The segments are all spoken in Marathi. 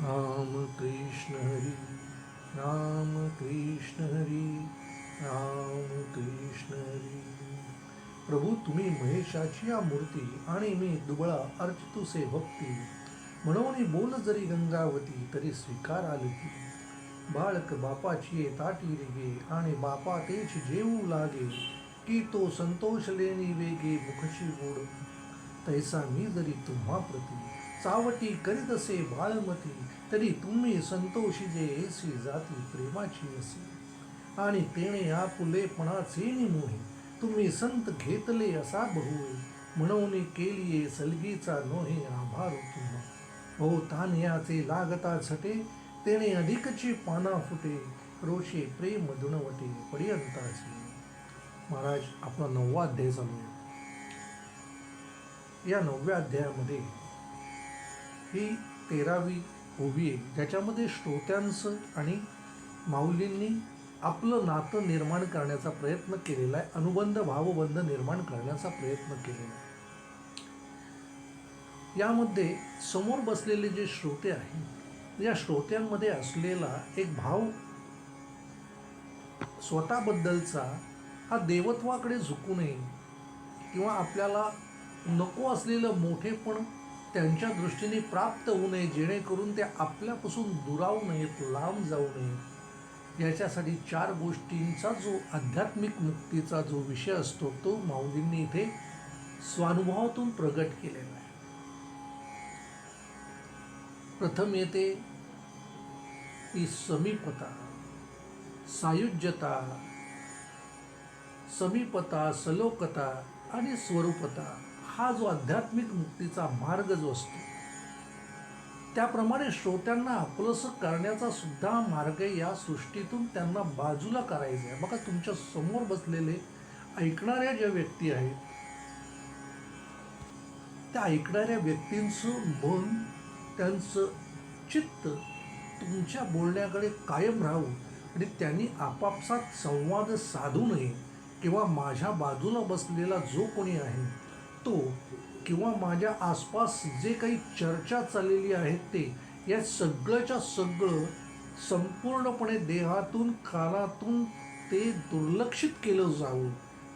राम कृष्ण हरी राम कृष्ण हरी राम कृष्ण हरी. प्रभू तुम्ही महेशाची या मूर्ती आणि मी दुबळा अर्चितुसे भक्ती. म्हणून बोल जरी गंगावती तरी स्वीकार आली बाळक बापाची ये ताटी रेगे आणि बापा तेच जेवू लागे की तो संतोष लेणी वेगे मुखशी गोड तैसा मी जरी तुम्हा प्रती चावटी करीत असे बाळमती तरी तुम्ही संतोषी जे एसी जाती प्रेमाची असे. आणि तेणे आपुलेपणाचे निमोहे तुम्ही संत घेतले असा बहु म्हणून केलिये सलगीचा नोहे आभार तुम्हा. हो तान्याचे लागता झटे तेणे अधिकची पाना फुटे रोषे प्रेम दुणवटे पर्यंताचे. महाराज आपला नववा अध्याय चालू आहे या नवव्या अध्यायामध्ये ही तेरावी ओवी आहे ज्याच्यामध्ये श्रोत्यांचं आणि माऊलींनी आपलं नातं निर्माण करण्याचा प्रयत्न केलेला आहे अनुबंध भावबंध निर्माण करण्याचा प्रयत्न केलेला आहे. यामध्ये समोर बसलेले जे श्रोते आहेत या श्रोत्यांमध्ये असलेला एक भाव स्वतःबद्दलचा हा देवत्वाकडे झुकू नये किंवा आपल्याला नको असलेलं मोठेपण त्यांच्या दृष्टीने प्राप्त होऊ नये जेणेकरून ते आपल्यापासून दुरावू नयेत लांब जाऊ नयेत. याच्यासाठी चार गोष्टींचा जो आध्यात्मिक मुक्तीचा जो विषय असतो तो माऊलींनी इथे स्वानुभवातून प्रगट केलेला आहे. प्रथम येते ती समीपता सायुज्यता समीपता सलोकता आणि स्वरूपता. हा जो आध्यात्मिक मुक्तीचा मार्ग जो असतो त्याप्रमाणे श्रोत्यांना आपलंसं करण्याचा सुद्धा मार्ग या सृष्टीतून त्यांना बाजूला करायचा आहे. बघा तुमच्यासमोर बसलेले ऐकणाऱ्या ज्या व्यक्ती आहेत त्या ऐकणाऱ्या व्यक्तींचं मन त्यांचं चित्त तुमच्या बोलण्याकडे कायम राहू आणि त्यांनी आपापसात संवाद साधू नये किंवा माझ्या बाजूला बसलेला जो कोणी आहे तो किंवा माझ्या आसपास जे काही चर्चा चाललेली आहेत ते या सगळंच्या सगळं संपूर्णपणे देहातून कानातून ते दुर्लक्षित केलं जावं.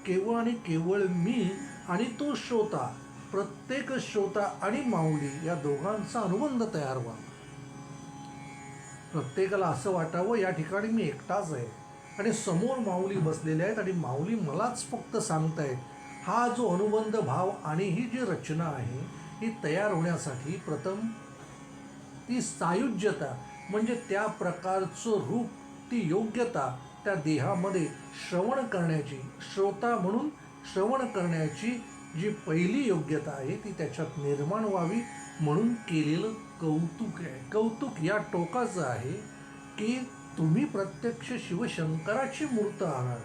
केवळ आणि केवळ मी आणि तो श्रोता प्रत्येक श्रोता आणि माऊली या दोघांचा अनुबंध तयार व्हावा. प्रत्येकाला असं वाटावं या ठिकाणी मी एकटाच आहे. आणि समोर माऊली बसलेल्या आहेत आणि माऊली मलाच फक्त सांगतायत हा जो अनुबंध भाव आणि ही जी रचना आहे ही तयार होण्यासाठी प्रथम ती सायुज्यता म्हणजे त्या प्रकारचं रूप ती योग्यता त्या देहामध्ये श्रवण करण्याची श्रोता म्हणून श्रवण करण्याची जी पहिली योग्यता आहे ती त्याच्यात निर्माण व्हावी म्हणून केलेलं कौतुक आहे. कौतुक या टोकाचं आहे की तुम्ही प्रत्यक्ष शिवशंकराची मूर्त आहात.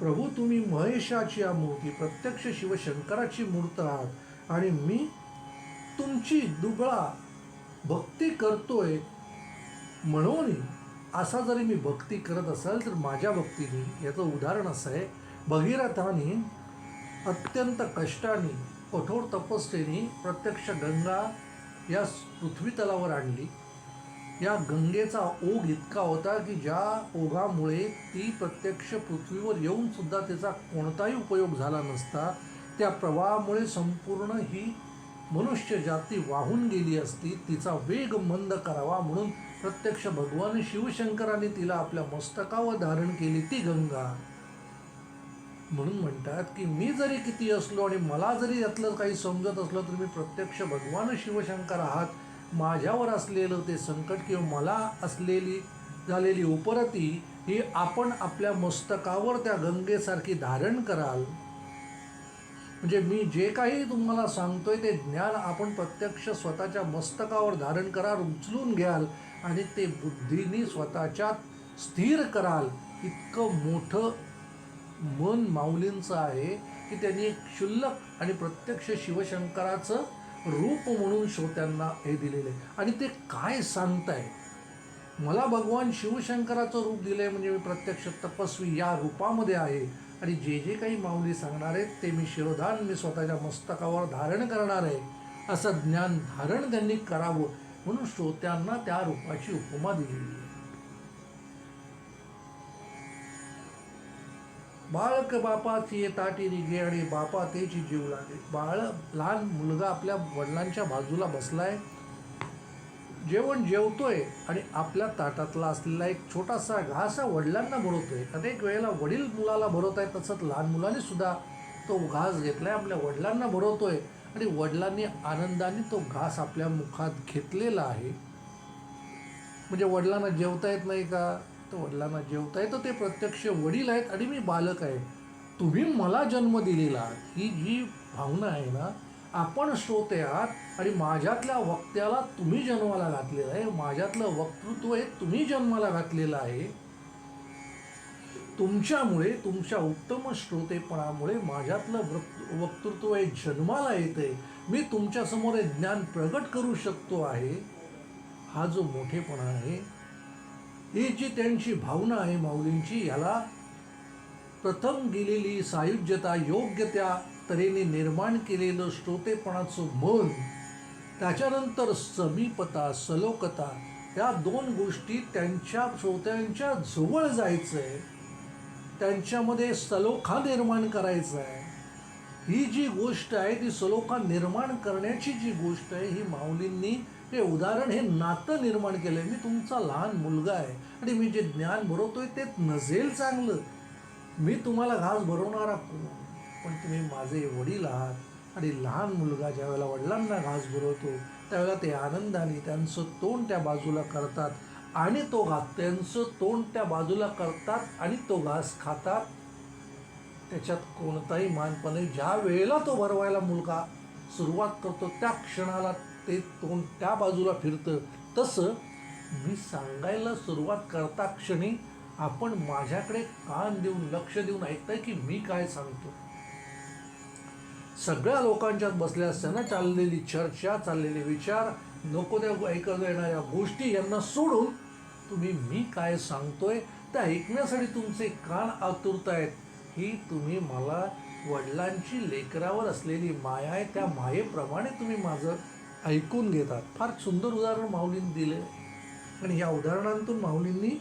प्रभू तुम्ही महेशाची या मूर्ती प्रत्यक्ष शिवशंकराची मूर्त आहात. आणि मी तुमची दुबळा भक्ती करतोय म्हणून असा जरी मी भक्ती करत असाल तर माझ्या भक्तीने याचं उदाहरण असं आहे भगीरथाने अत्यंत कष्टाने कठोर तपस्येने प्रत्यक्ष गंगा या पृथ्वी तलावर आणली. या गंगेचा ओघ इतका होता की ज्या ओघामुळे ती प्रत्यक्ष पृथ्वीवर येऊन सुद्धा त्याचा कोणताही उपयोग झाला नसता त्या प्रवाहामुळे संपूर्ण ही मनुष्य जाती वाहून गेली असती तिचा वेग मंद करावा म्हणून प्रत्यक्ष भगवान शिवशंकराने तिला आपल्या मस्तकावर धारण केली ती गंगा. म्हणून म्हणतात की मी जरी किती असलो आणि मला जरी यातलं काही समजत असलं तर मी प्रत्यक्ष भगवान शिवशंकर आहात माझ्यावर असलेलं ते संकट किंवा मला असलेली झालेली उपरती ही आपण आपल्या मस्तकावर त्या गंगेसारखी धारण कराल. म्हणजे मी जे काही तुम्हाला सांगतोय ते ज्ञान आपण प्रत्यक्ष स्वतःच्या मस्तकावर धारण कराल उचलून घ्याल आणि ते बुद्धीने स्वतःच्या स्थिर कराल. इतकं मोठं मन माऊलींचं आहे की त्यांनी एक क्षुल्लक आणि प्रत्यक्ष शिवशंकराचं रूप म्हणून श्रोत्यांना हे दिलेलं. आहे आणि ते काय सांगताय? मला भगवान शिवशंकराचं रूप दिलं आहे म्हणजे मी प्रत्यक्ष तपस्वी या रूपामध्ये आहे. आणि जे जे काही माऊली सांगणार आहेत ते मी शिरोधान मी स्वतःच्या मस्तकावर धारण करणार आहे. असं ज्ञान धारण त्यांनी करावं म्हणून श्रोत्यांना त्या रूपाची उपमा दिलेली बाळक बापाची ताटी निघे आणि बापा तेची जीव लागे. बाळ लहान मुलगा आपल्या वडिलांच्या बाजूला बसलाय. जेवण जेवतोय आणि आपल्या ताटातला असलेला एक छोटासा घास हा वडिलांना भरवतोय. अनेक वेळेला वडील मुलाला भरवत आहे तसंच लहान मुलाने सुद्धा तो घास घेतलाय आपल्या वडिलांना भरवतोय. आणि वडिलांनी आनंदाने तो घास आपल्या मुखात घेतलेला आहे. म्हणजे वडिलांना जेवता येत नाही का? तर वडिलांना जेवता येतं ते प्रत्यक्ष वडील आहेत आणि मी बालक आहे. तुम्ही मला जन्म दिलेला. ही जी भावना आहे ना आपण श्रोते आहात आणि माझ्यातल्या वक्त्याला तुम्ही जन्माला घातलेलं आहे. माझ्यातलं वक्तृत्व हे तुम्ही जन्माला घातलेलं आहे. तुमच्यामुळे तुमच्या उत्तम श्रोतेपणामुळे माझ्यातलं वक्त वक्तृत्व हे जन्माला येते मी तुमच्यासमोर हे ज्ञान प्रगट करू शकतो आहे. हा जो मोठेपणा आहे ही जी त्यांची भावना आहे माऊलींची याला प्रथम गेलेली सायुज्यता योग्य त्या तऱ्हेने निर्माण केलेलं श्रोतेपणाचं मन त्याच्यानंतर समीपता सलोकता या दोन गोष्टी त्यांच्या श्रोत्यांच्या जवळ जायचं आहे त्यांच्यामध्ये सलोखा निर्माण करायचा आहे ही जी गोष्ट आहे ती सलोखा निर्माण करण्याची जी गोष्ट आहे ही माऊलींनी हे उदाहरण हे नातं निर्माण केलं मी तुमचा लहान मुलगा आहे आणि मी जे ज्ञान भरवतोय ते नसेल चांगलं. मी तुम्हाला घास भरवणारा कोण? पण तुम्ही माझे वडील आहात आणि लहान मुलगा ज्यावेळेला वडिलांना घास भरवतो त्यावेळेला ते आनंदाने त्यांचं तोंड त्या बाजूला करतात आणि तो घास त्यांचं तोंड त्या बाजूला करतात आणि तो घास खातात. त्याच्यात कोणताही मानपणे नाही ज्या वेळेला तो भरवायला मुलगा सुरुवात करतो त्या क्षणाला ते तोंड त्या बाजूला फिरतं. तसं मी सांगायला सुरुवात करता क्षणी आपण माझ्याकडे कान देऊन लक्ष देऊन ऐकताय की मी काय सांगतो. सगळ्या लोकांच्यात बसल्या असताना चाललेली चर्चा चाललेले विचार नको त्या ऐकत येणाऱ्या गोष्टी यांना सोडून तुम्ही मी काय सांगतोय ते ऐकण्यासाठी तुमचे कान आतुरतायत ही तुम्ही मला वडिलांची लेकरावर असलेली माया आहे. त्या मायेप्रमाणे तुम्ही माझं ऐकून घेतात. फार सुंदर उदाहरण माऊलींनी दिले. आणि या उदाहरणांतून माऊलींनी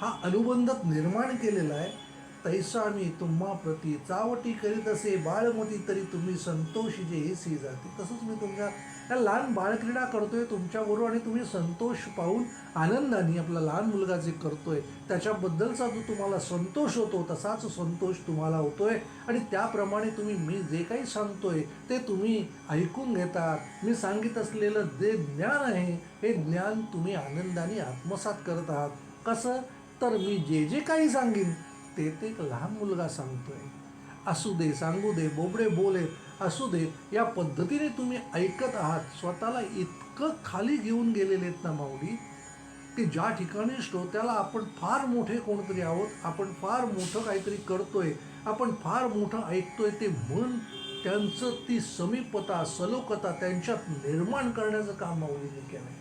हा अनुबंध निर्माण केलेला आहे. तैसा मी तुम्हा प्रती चावटी करीत असे बाळमती तरी तुम्ही संतोषी जे हे सी जाते. तसंच मी तुमच्या त्या लहान बाळक्रीडा करतोय तुमच्याबरोबर आणि तुम्ही संतोष पाहून आनंदाने आपला लहान मुलगा जे करतोय त्याच्याबद्दलचा जो तुम्हाला संतोष होतो तसाच संतोष तुम्हाला होतोय. आणि त्याप्रमाणे तुम्ही मी जे काही सांगतोय ते तुम्ही ऐकून घेतात. मी सांगित असलेलं जे ज्ञान आहे हे ज्ञान तुम्ही आनंदाने आत्मसात करत आहात. कसं? तर मी जे जे काही सांगेन ते ते एक लहान मुलगा सांगतोय. असू दे सांगू दे बोबडे बोले असू दे या पद्धतीने तुम्ही ऐकत आहात स्वतःला इतकं खाली घेऊन गेलेले आहेत ना माऊली की ज्या ठिकाणी श्रोत्याला आपण फार मोठे कोणतरी आहोत आपण फार मोठं काहीतरी करतोय आपण फार मोठं ऐकतोय ते मन त्यांचं ती समीपता सलोकता त्यांच्यात निर्माण करण्याचं काम माऊलीने केलं आहे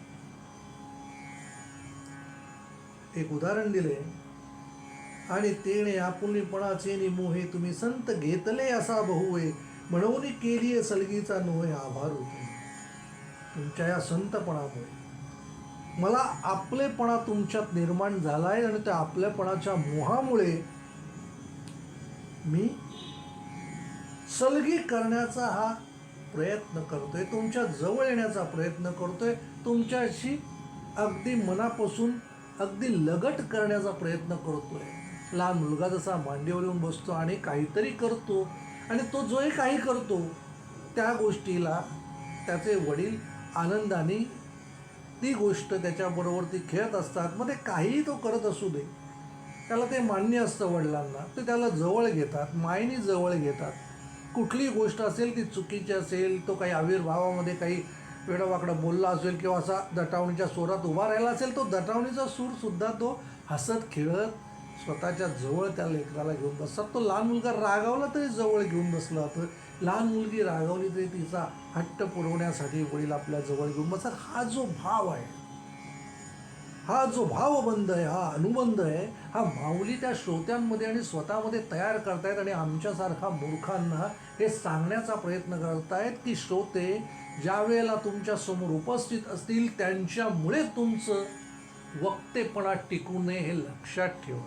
एक उदाहरण दिले आणि तेने आपुलीपणाचे निमोहे तुम्ही संत घेतले असा बहुवे म्हणून केली सलगीचा नोय आभार होतो. तुमच्या या संतपणामुळे. मला आपलेपणा तुमच्यात निर्माण झाला आहे आणि त्या आपल्यापणाच्या मोहामुळे मी सलगी करण्याचा हा प्रयत्न करतोय. तुमच्या जवळ येण्याचा प्रयत्न करतोय. तुमच्याशी अगदी मनापासून अगदी लगट करण्याचा प्रयत्न करतोय. लहान मुलगा जसा मांडीवर येऊन बसतो आणि काहीतरी करतो आणि तो जोही काही करतो त्या गोष्टीला त्याचे वडील आनंदाने ती गोष्ट त्याच्याबरोबर ती खेळत असतात. मग ते काहीही तो करत असू दे. त्याला ते मान्य असतं वडिलांना. ते त्याला जवळ घेतात मायनी जवळ घेतात. कुठली गोष्ट असेल ती चुकीची असेल तो काही आविर्भावामध्ये काही वेडावाकडं बोलला असेल किंवा असा दटावणीच्या स्वरात उभा राहिला असेल तो दटावणीचा सूरसुद्धा तो हसत खेळत स्वतःच्या जवळ त्या लेकराला घेऊन बसतात. तो लहान मुलगा रागावला तरी जवळ घेऊन बसला. तर लहान मुलगी रागावली तरी तिचा हट्ट पुरवण्यासाठी वडील आपल्या जवळ घेऊन बसतात. हा जो भाव आहे हा जो भावबंध आहे हा अनुबंध आहे हा माऊली त्या श्रोत्यांमध्ये आणि स्वतःमध्ये तयार करतायत आणि आमच्यासारखा मूर्खांना हे सांगण्याचा प्रयत्न करतायत की श्रोते ज्या वेळेला तुमच्यासमोर उपस्थित असतील त्यांच्यामुळे तुमचं वक्तेपणा टिकू नये हे लक्षात ठेवा.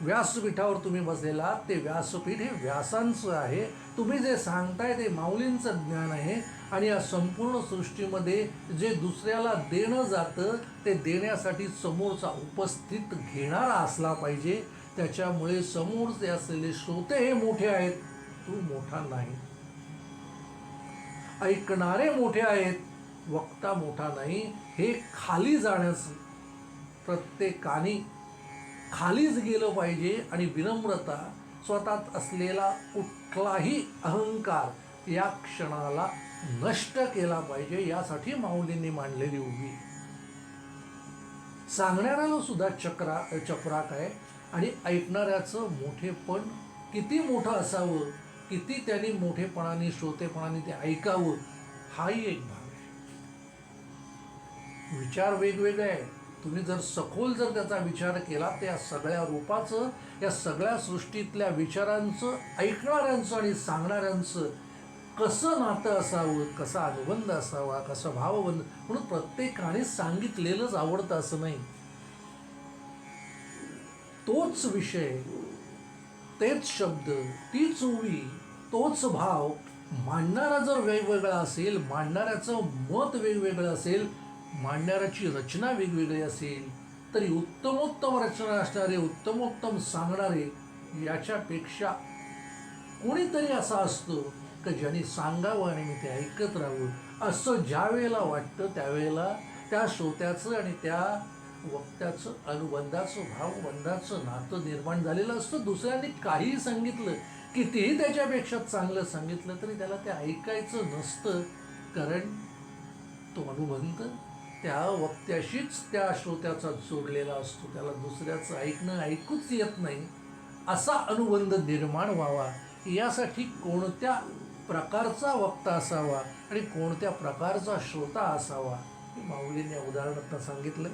व्यासपीठावर तुम्ही बसलेला ते व्यासपीठ हे व्यासांचं आहे. तुम्ही जे सांगताय ते माऊलींचं ज्ञान आहे आणि या संपूर्ण सृष्टीमध्ये जे दुसऱ्याला देणं जातं ते देण्यासाठी समोरचा उपस्थित घेणारा असला पाहिजे. त्याच्यामुळे समोरचे असलेले श्रोते हे मोठे आहेत. तू मोठा नाही. ऐकणारे मोठे आहेत वक्ता मोठा नाही. हे खाली जाण्याचं प्रत्येकाने खालीच गेलं पाहिजे आणि विनम्रता स्वतःत असलेला कुठलाही अहंकार या क्षणाला नष्ट केला पाहिजे यासाठी माऊलींनी मांडलेली उभी. सांगणाऱ्याला सुद्धा चक्रा चपराक आहे आणि ऐकणाऱ्याचं मोठेपण किती मोठं असावं किती त्यांनी मोठेपणाने श्रोतेपणाने ते ऐकावं हाही एक भाग आहे. विचार वेगवेगळे आहे तुम्ही जर सखोल जर त्याचा विचार केला त्या सगळ्या रूपाचं या सगळ्या सृष्टीतल्या विचारांचं ऐकणाऱ्यांचं आणि सांगणाऱ्यांचं कसं नातं असावं कसा अनुबंध असावा कसा भावबंध म्हणून प्रत्येकाने सांगितलेलंच आवडतं असं नाही. तोच विषय तेच शब्द तीच ओळी तोच भाव मांडणारा जर वेगवेगळा असेल मांडणाऱ्याचं मत वेगवेगळं असेल मांडणाऱ्याची रचना वेगवेगळी असेल तरी उत्तमोत्तम रचना असणारे उत्तमोत्तम सांगणारे याच्यापेक्षा कोणीतरी असा असतो की ज्याने सांगावं आणि मी ते ऐकत राहावं. असं ज्या वेळेला वाटतं त्यावेळेला त्या श्रोत्याचं आणि त्या वक्त्याचं अनुबंधाचं भावबंधाचं नातं निर्माण झालेलं असतं. दुसऱ्यांनी काहीही सांगितलं कितीही त्याच्यापेक्षा चांगलं सांगितलं तरी त्याला ते ऐकायचं नसतं कारण तो अनुबंध त्या वक्त्याशीच त्या श्रोत्याचा जोडलेला असतो. त्याला दुसऱ्याचं ऐकणं ऐकूच येत नाही. असा अनुबंध निर्माण व्हावा. यासाठी कोणत्या प्रकारचा वक्ता असावा आणि कोणत्या प्रकारचा श्रोता असावा हे माऊलीने उदाहरणार्थ सांगितलं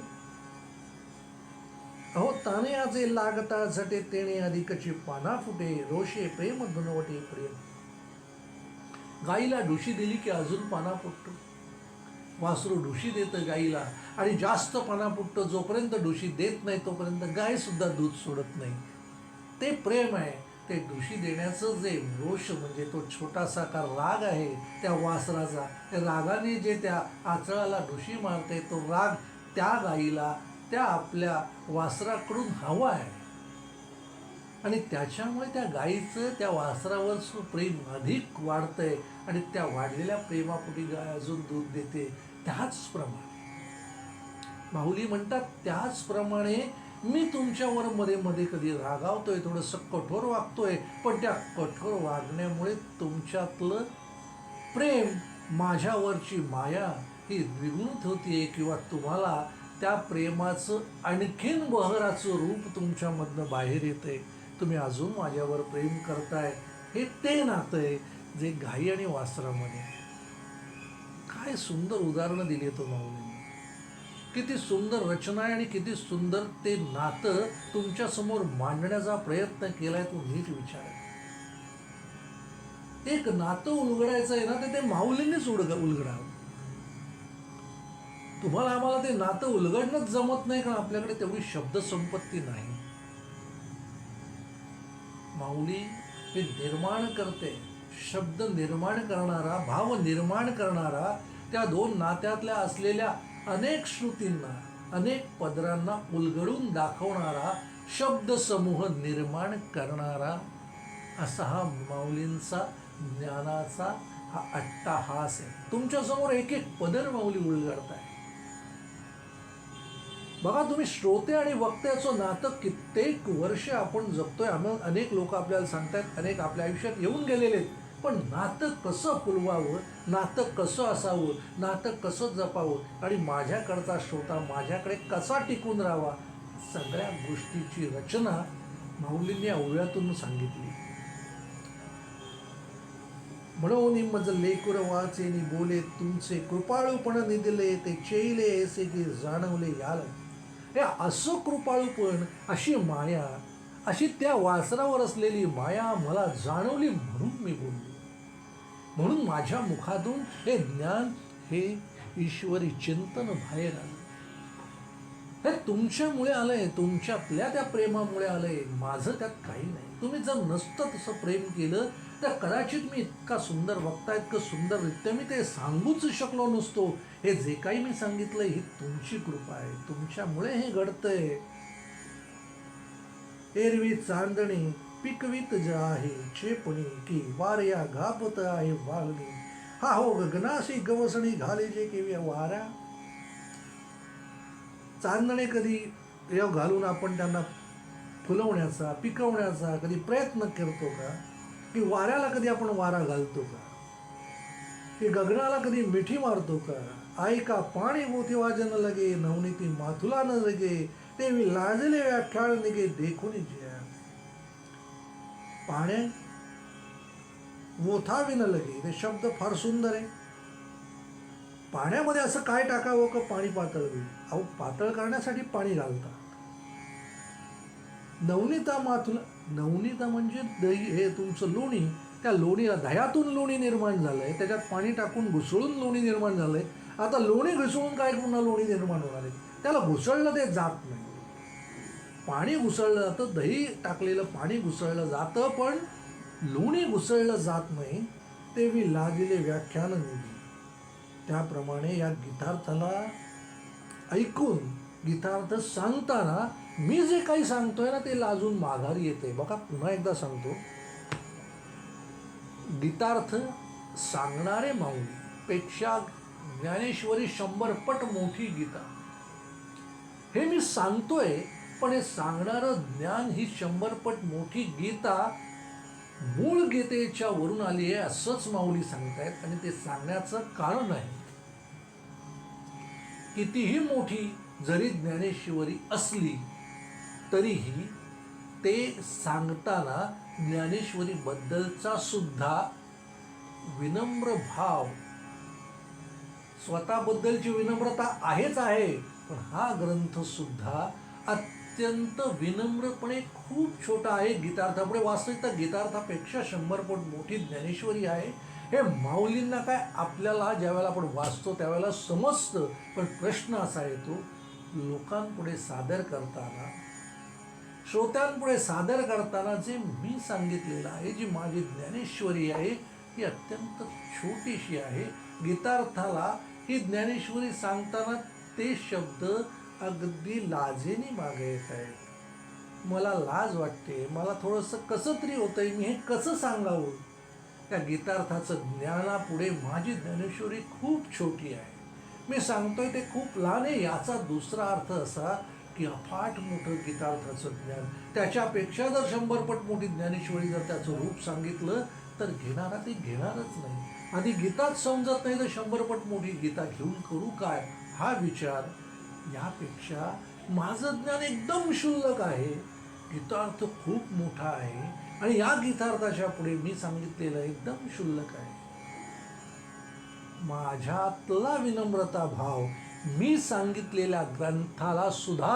अहो ताने आजे लागता झटे तेने अधिकचे पाना फुटे रोषे प्रेम धुनवटे प्रेम. गाईला डोशी दिली की अजून पाना फुटतो. वासरू ढुशी देतं गाईला. आणि जास्त पाना पुटतं जोपर्यंत ढुशी देत नाही तोपर्यंत गाय सुद्धा दूध सोडत नाही. ते प्रेम आहे. ते ढुशी देण्याचं जे रोष म्हणजे तो छोटासा का राग आहे त्या वासराचा त्या रागाने जे त्या आचळाला ढुशी मारते तो राग त्या गाईला त्या आपल्या वासराकडून हवा आहे. आणि त्याच्यामुळे त्या गाईचं त्या वासरावरचं प्रेम अधिक वाढतंय. आणि त्या वाढलेल्या प्रेमापोटी गाय अजून दूध देते त्याचप्रमाणे माऊली म्हणतात त्याचप्रमाणे मी तुमच्यावर मध्ये मध्ये कधी रागावतोय थोडंसं कठोर वागतोय पण त्या कठोर वागण्यामुळे तुमच्यातलं प्रेम माझ्यावरची माया ही द्विगुणित होतीये किंवा तुम्हाला त्या प्रेमाचं आणखीन बहराचं रूप तुमच्यामधनं बाहेर येतंय. तुम्ही अजून माझ्यावर प्रेम करताय हे ते नातं आहे जे घाई आणि वासरामध्ये काय सुंदर उदाहरणं दिली तो माऊलीने. किती सुंदर रचना आहे आणि किती सुंदर ते नातं तुमच्यासमोर मांडण्याचा प्रयत्न केलाय तो नीट विचार आहे. एक नातं उलगडायचं आहे ना तर ते माऊलींनीच उडग उलगडावं. तुम्हाला आम्हाला ते नातं उलगडणंच जमत नाही कारण आपल्याकडे तेवढी शब्दसंपत्ती नाही. माऊली हे निर्माण करते. शब्द निर्माण करणारा भाव निर्माण करणारा त्या दोन नात्यातल्या असलेल्या अनेक श्रुतींना अनेक पदरांना उलगडून दाखवणारा शब्द समूह निर्माण करणारा असा हा माऊलींचा ज्ञानाचा हा अट्टाहास आहे. तुमच्यासमोर एक एक पदर माऊली उलगडताय बघा तुम्ही श्रोते आणि वक्त्याचं नातं कित्येक वर्ष आपण जगतोय आम्ही अनेक लोक आपल्याला सांगतायत अनेक आपल्या आयुष्यात येऊन गेलेले आहेत. पण नातं कसं फुलवावं नातं कसं असावं नातं कसं जपावं आणि माझ्याकडचा श्रोता माझ्याकडे कसा टिकून राहावा सगळ्या गोष्टीची रचना माऊलींनी ओव्यातून सांगितली. म्हणून मज लेकुर वाचे नि बोले तुमचे कृपाळूपण निदिले ते चेले ऐसे की जाणवले याल. हे असं कृपाळूपण अशी माया अशी त्या वासरावर असलेली माया मला जाणवली म्हणून मी बोललो. म्हणून माझ्या मुखातून हे ज्ञान हे ईश्वरी चिंतन बाहेर आलं. हे तुमच्यामुळे आलंय तुमच्यातल्या त्या प्रेमामुळे आलंय. माझं त्यात काही नाही. तुम्ही जर नसतं तसं प्रेम केलं तर कदाचित मी इतका सुंदर वक्ता इतकं सुंदररित्या मी ते सांगूच शकलो नसतो. हे जे काही मी सांगितलं ही तुमची कृपा आहे. तुमच्यामुळे हे घडतंय. एरवी चांदणी पिकवित जा आहे चेपणी की वार्या घापत आहे वागणी हा हो गगनाशी गवसणी घाले जे केव्हा वारा चांदणे कधी देव घालून आपण त्यांना फुलवण्याचा पिकवण्याचा कधी प्रयत्न करतो का? की वाऱ्याला कधी आपण वारा घालतो का? की गगनाला कधी मिठी मारतो का? आई का पाणी मोती वाजन लगे नवनीती माथुला न लगे तेवी लाजले व्याख्याळ निगे देखून जे. पाण्या मोथावी न लगे. ते शब्द फार सुंदर आहे. पाण्यामध्ये असं काय टाकावं का पाणी पातळ होईल? अहो पातळ करण्यासाठी पाणी घालतात. नवनीता माथुला नवनीता म्हणजे दही. हे तुमचं लोणी. त्या लोणीला दह्यातून लोणी निर्माण झालंय. त्याच्यात पाणी टाकून घुसळून लोणी निर्माण झालंय. आता लोणी घुसळून काय पुन्हा लोणी निर्माण होणार आहे? त्याला घुसळलं ते जात नाही. पाणी घुसळलं जातं दही टाकलेलं पाणी घुसळलं जातं पण लोणी घुसळलं जात नाही ते मी लाजले व्याख्यान निधी. त्याप्रमाणे या गीतार्थाला ऐकून गीतार्थ सांगताना मी जे काही सांगतोय ना ते लाजून माघारी येते. बघा पुन्हा एकदा सांगतो. गीतार्थ सांगणारे माऊली पेक्षा ज्ञानेश्वरी शंभर पट मोठी गीता. हे मी सांगतोय पण सांगणारं ज्ञान ही शंभरपट मोठी गीता मूळ गीतेच्या वरून आली आहे असंच माऊली सांगतायत. आणि ते सांगण्याचं कारण आहे कितीही मोठी जरी ज्ञानेश्वरी असली तरीही ते सांगताना ज्ञानेश्वरीबद्दलचा सुद्धा विनम्र भाव स्वतःबद्दलची विनम्रता आहेच आहे पण हा ग्रंथ सुद्धा अत्यंत विनम्रपणे खूप छोटा आहे गीतार्थापुढे वास्तविकता गीतार्थापेक्षा शंभर पट मोठी ज्ञानेश्वरी आहे. हे माऊलींना काय आपल्याला ज्यावेळेला आपण वाचतो त्यावेळेला समजतं पण प्रश्न असा येतो लोकांपुढे सादर करताना श्रोत्यांपुढे सादर करताना जे मी सांगितलेलं आहे जी माझी ज्ञानेश्वरी आहे ही अत्यंत छोटीशी आहे. गीतार्थाला ही ज्ञानेश्वरी सांगताना ते शब्द अगदी लाजेने मागे येत आहेत. मला लाज वाटते. मला थोडंसं कसं तरी होतंय मी हे कसं सांगावं? त्या गीतार्थाचं ज्ञानापुढे माझी ज्ञानेश्वरी खूप छोटी आहे. मी सांगतोय ते खूप लहान आहे. याचा दुसरा अर्थ असा की अफाट मोठं गीतार्थाचं ज्ञान. त्याच्यापेक्षा जर शंभर पट मोठी ज्ञानेश्वरी जर त्याचं रूप सांगितलं तर घेणारा ते घेणारच नाही. आधी गीताच समजत नाही तर शंभर पट मोठी गीता घेऊन करू काय? हा विचार यापेक्षा माझं ज्ञान एकदम क्षुल्लक आहे. गीतार्थ खूप मोठा आहे आणि या गीतार्थाच्या पुढे मी सांगितलेलं एकदम क्षुल्लक आहे. माझ्यातला विनम्रता भाव मी सांगितलेल्या ग्रंथाला सुद्धा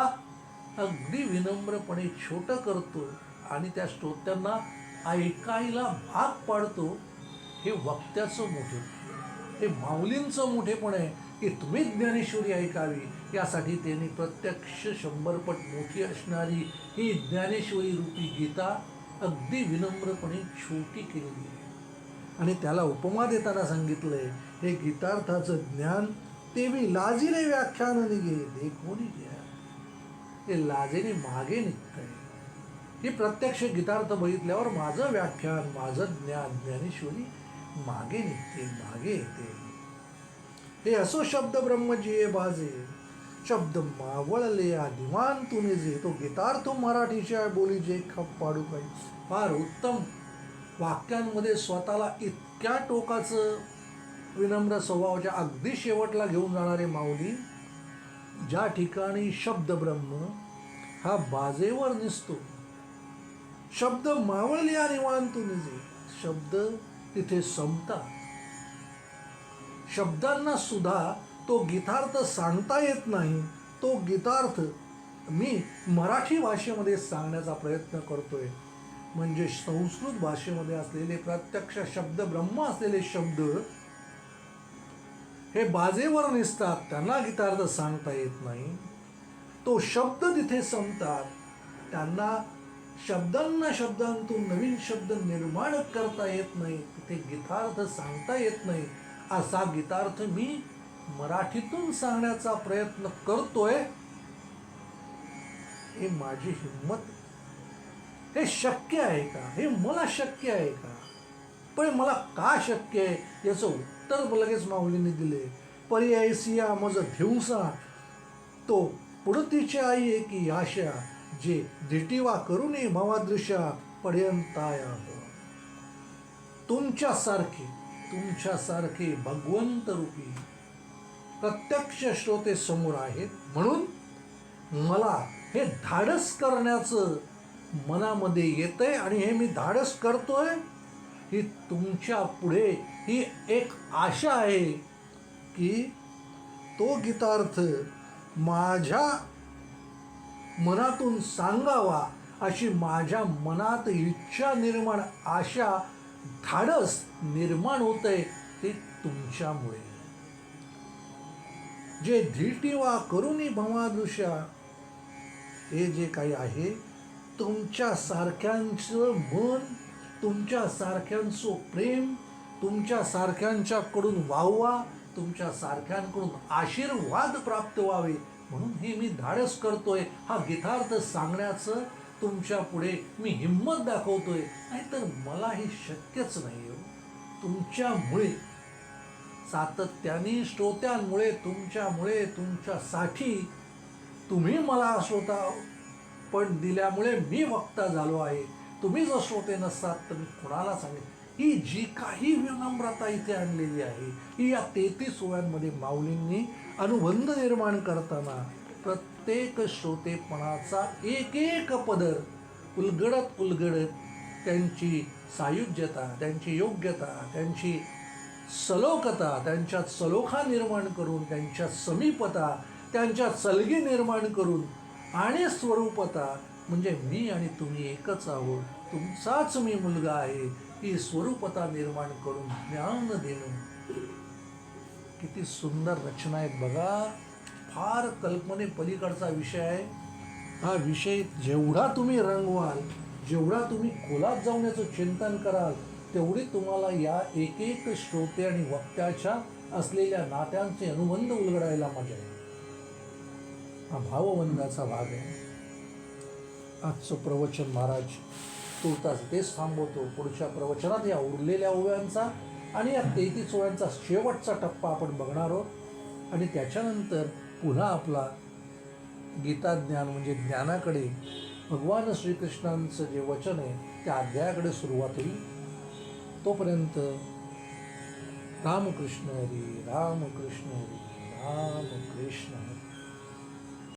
अगदी विनम्रपणे छोटं करतो आणि त्या श्रोत्यांना ऐकायला भाग पाडतो हे वक्त्याचं मोठे हे माऊलींचं मोठेपण आहे की तुम्ही ज्ञानेश्वरी ऐकावी. यासाठी त्यांनी प्रत्यक्ष शंभरपट मोठी असणारी ही ज्ञानेश्वरी रूपी गीता अगदी विनम्रपणे छोटी केलेली आहे. आणि त्याला उपमा देताना सांगितलंय हे गीतार्थाचं ज्ञान ते मी लाजीने व्याख्यान निघे देखोनी घ्या ते लाजेने मागे निघतंय. हे प्रत्यक्ष गीतार्थ बघितल्यावर माझं व्याख्यान माझं ज्ञान ज्ञानेश्वरी मागे निघते मागे येते. हे असो शब्द ब्रह्मजीये बाजे शब्द मावळले आदिमान तुने जे तो गीतार्थ मराठीच्या बोली जे खप पाडू काही. फार उत्तम. वाक्यांमध्ये स्वतःला इतक्या टोकाचं विनम्र स्वभावाच्या अगदी शेवटला घेऊन जाणारे माऊली ज्या ठिकाणी शब्द ब्रह्म हा बाजेवर निसतो. शब्द मावळले आणि वांतू निजे शब्द तिथे संपतात. शब्दांना सुद्धा तो गीतार्थ सांगता येत नाही तो गीतार्थ मी मराठी भाषेमध्ये सांगण्याचा प्रयत्न करतोय. म्हणजे संस्कृत भाषेमध्ये असलेले प्रत्यक्ष शब्द ब्रह्म असलेले शब्द हे बाजेवर निसतात त्यांना गीतार्थ सांगता येत नाही. तो शब्द तिथे संपतात त्यांना शब्दांना शब्दांतून नवीन शब्द निर्माण करता येत नाही तिथे गीतार्थ सांगता येत नाही. असा गीतार्थ मी मराठीतून सांगण्याचा प्रयत्न करतोय हे माझी हिंमत. हे शक्य आहे का? हे मला शक्य आहे का? पण मला का शक्य आहे? याचं उत्तर लगेच माऊलीने दिले. पर्यायसिया मज धिवसा तो पुढतीची आई आहे की आशा जे दिटिवा करूनही भवादृशा पर्यंताया तुमच्यासारखे तुमच्यासारखे भगवंत रूपी. प्रत्यक्ष श्रोते समोर आहेत. म्हणून मला हे धाडस करण्याचं मनामध्ये येतंय आणि हे मी धाडस करतो आहे ही तुमच्यापुढे ही एक आशा आहे की तो गीतार्थ माझ्या मनातून सांगावा अशी माझ्या मनात इच्छा निर्माण आशा धाडस निर्माण होतंय ते तुमच्यामुळे. जे धीटिवा करूनी भवादृशा हे जे काही आहे तुमच्या सारख्यांचं मन तुमच्या सारख्यांचं प्रेम तुमच्या सारख्यांच्याकडून वाहवा तुमच्या सारख्यांकडून आशीर्वाद प्राप्त व्हावे म्हणून हे मी धाडस करतोय. हा गीतार्थ सांगण्याचं तुमच्यापुढे मी हिंमत दाखवतोय. नाहीतर मला हे शक्यच नाही हो. तुमच्यामुळे सातत्याने श्रोत्यांमुळे तुमच्यामुळे तुमच्यासाठी तुम्ही मला श्रोता पण दिल्यामुळे मी वक्ता झालो आहे. तुम्ही जर श्रोते नसतात तर मी कुणाला सांगेन? ही जी काही विनम्रता इथे आणलेली आहे ही या तेहतीस ओव्यांमध्ये माऊलींनी अनुबंध निर्माण करताना प्रत्येक श्रोतेपणाचा एक एक पदर उलगडत उलगडत त्यांची सायुज्यता त्यांची योग्यता त्यांची सलोकता त्यांच्यात सलोखा निर्माण करून त्यांच्या समीपता त्यांच्या सलगी निर्माण करून आणि स्वरूपता म्हणजे मी आणि तुम्ही एकच आहोत. तुमचाच मी मुलगा आहे. ही स्वरूपता निर्माण करून ज्ञान देणं. किती सुंदर रचना आहेत बघा. फार कल्पने पलीकडचा विषय आहे. हा विषय जेवढा तुम्ही रंगवाल जेवढा तुम्ही खोलात जाऊन याचं चिंतन कराल तेवढी तुम्हाला या एक एक श्रोते आणि वक्त्याच्या असलेल्या नात्यांचे अनुबंध उलगडायला मजा येईल. हा भावबंधाचा भाग आहे. आजचं प्रवचन महाराज तुर्तास तेच थांबवतो. पुढच्या प्रवचनात या उरलेल्या ओव्यांचा आणि या तेहतीस ओव्यांचा शेवटचा टप्पा आपण बघणार आहोत. आणि त्याच्यानंतर पुन्हा आपला गीताज्ञान म्हणजे ज्ञानाकडे भगवान श्रीकृष्णांचं जे वचन आहे त्या अध्यायाकडे सुरुवात होईल. तोपर्यंत रामकृष्ण हरी रामकृष्ण हरी रामकृष्ण हरी.